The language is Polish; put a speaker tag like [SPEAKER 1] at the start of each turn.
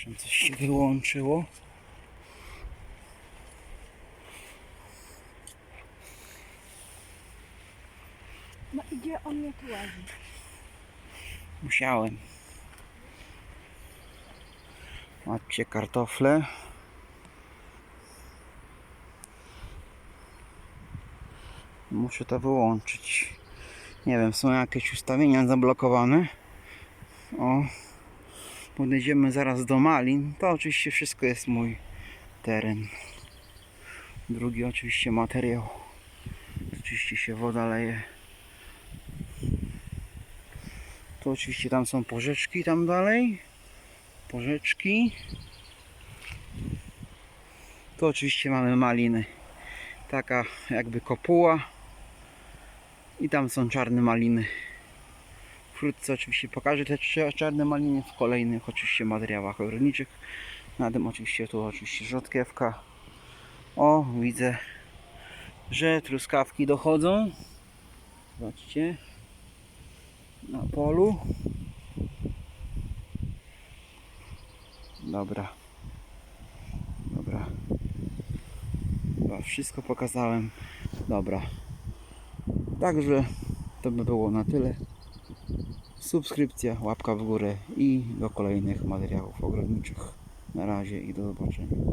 [SPEAKER 1] Przepraszam, coś się wyłączyło.
[SPEAKER 2] No idzie on mnie tu łazi.
[SPEAKER 1] Musiałem. Macie kartofle. Muszę to wyłączyć. Nie wiem, są jakieś ustawienia zablokowane. O, podejdziemy zaraz do Malin. To oczywiście wszystko jest mój teren. Drugi oczywiście materiał. Oczywiście się woda leje. Tu oczywiście tam są porzeczki tam dalej. Porzeczki. Tu oczywiście mamy maliny. Taka jakby kopuła. I tam są czarne maliny. Wkrótce oczywiście pokażę te cza- czarne maliny w kolejnych oczywiście materiałach ogrodniczych. Na tym oczywiście tu oczywiście rzodkiewka. O, widzę, że truskawki dochodzą. Zobaczcie na polu. Dobra. Dobra. Chyba wszystko pokazałem. Dobra. Także to by było na tyle. Subskrypcja, łapka w górę i do kolejnych materiałów ogrodniczych. Na razie i do zobaczenia.